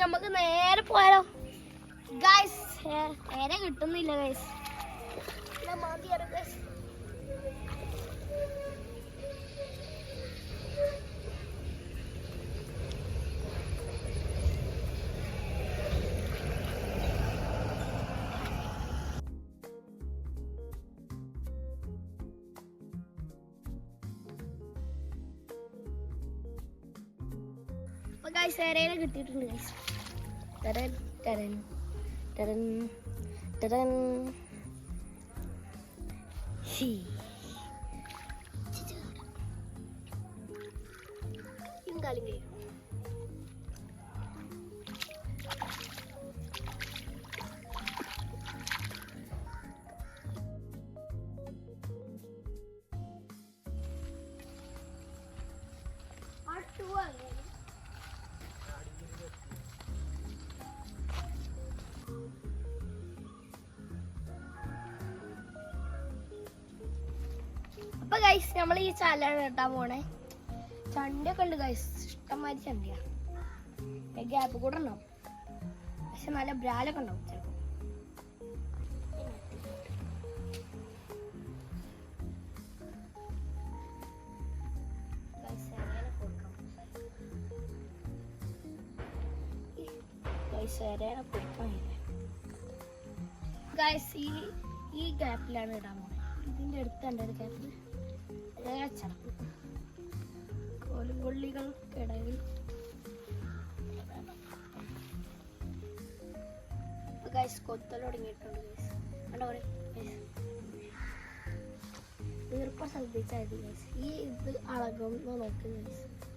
നമുക്ക് നേരെ പോയാലോ. ഗായ്സ് നേരെ കിട്ടുന്നില്ല ഗായ്സ് ഗായ്സ് നേരെ കിട്ടിയിട്ടുണ്ട് ഗൈസ് തരൻ തരൻ തരൻ തരൻ. പോവാ അപ്പൊ ഗൈസ് നമ്മൾ ഈ ചാലാണ് കെട്ടാൻ പോണേ. ചണ്ടൊക്കെ ഉണ്ട് ഗൈസ് ഇഷ്ടംമാതിരി ചണ്ടിയാ. ഗ്യാപ്പ് കൂടെ ഉണ്ടാവും. പക്ഷെ നല്ല ബ്രാലൊക്കെ ഉണ്ടാവും ചിലപ്പോ. ഗൈസ് ഈ ഈ ഗ്യാപ്പിലാണ് ഇടാൻ പോണേ. ഇതിന്റെ അടുത്തുണ്ട് ഒരു ഗ്യാപ്പ് ചടപ്പ് കോലുകൊള്ളികൾക്കിടയിൽ ഗൈസ് കൊത്തൽ തുടങ്ങിയിട്ടുണ്ട് ഗൈസ് കണ്ടോ ഈർപ്പം ശ്രദ്ധിച്ചാൽ മതി ഗൈസ് ഈ ഇത് അളകും നോക്ക് ഗൈസ് ഗൈസ്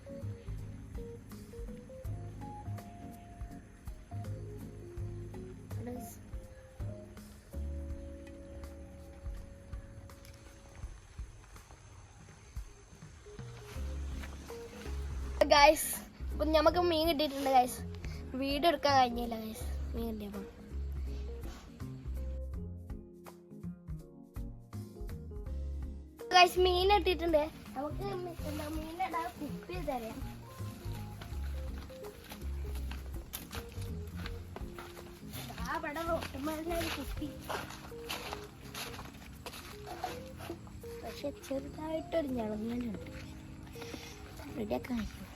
ഗൈസ് ഇപ്പം നമുക്ക് മീൻ കിട്ടിയിട്ടുണ്ട് ഗൈസ് വീട് എടുക്കാൻ കഴിഞ്ഞില്ല ഗൈസ് മീൻ കിട്ടിയപ്പം. ഗൈസ് മീൻ കിട്ടിയിട്ടുണ്ട്. നമുക്ക് എന്താ മീനിടാൻ കുപ്പി തരാം. കുപ്പി. പക്ഷെ ചെറുതായിട്ടൊരു ഞളങ്ങലുണ്ട്. റെഡിയാക്കാൻ കഴിയും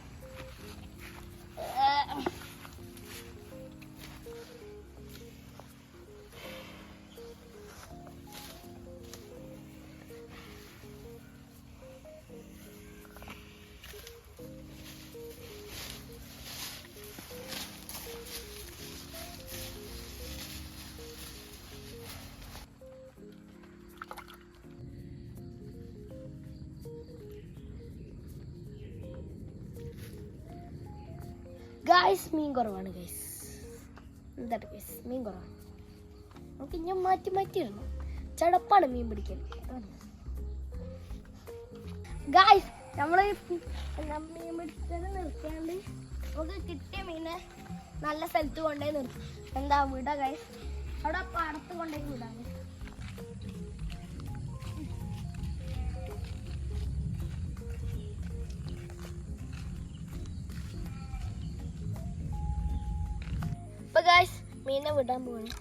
ഗായ്സ് മീൻ കുറവാണ് ഗൈസ് എന്താണ് ഗൈസ് മീൻ കുറവാണ്. നമുക്ക് ഞാൻ മാറ്റി മാറ്റി ഇടണം. ചടപ്പാണ് മീൻ പിടിക്കാൻ. ഗായ്സ് നമ്മൾ മീൻ പിടിച്ചത് നിർത്തിയാണ്ട് നമുക്ക് കിട്ടിയ മീനെ നല്ല സ്ഥലത്ത് കൊണ്ടുപോയി നിർത്തും. എന്താ വിടാം ഗൈസ് അവിടെ പാടത്ത് കൊണ്ടുപോയി വിടാം. ഗായ്സ് മീനെ വിടാൻ പോവാണ്.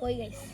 പോയി ഗൈസ്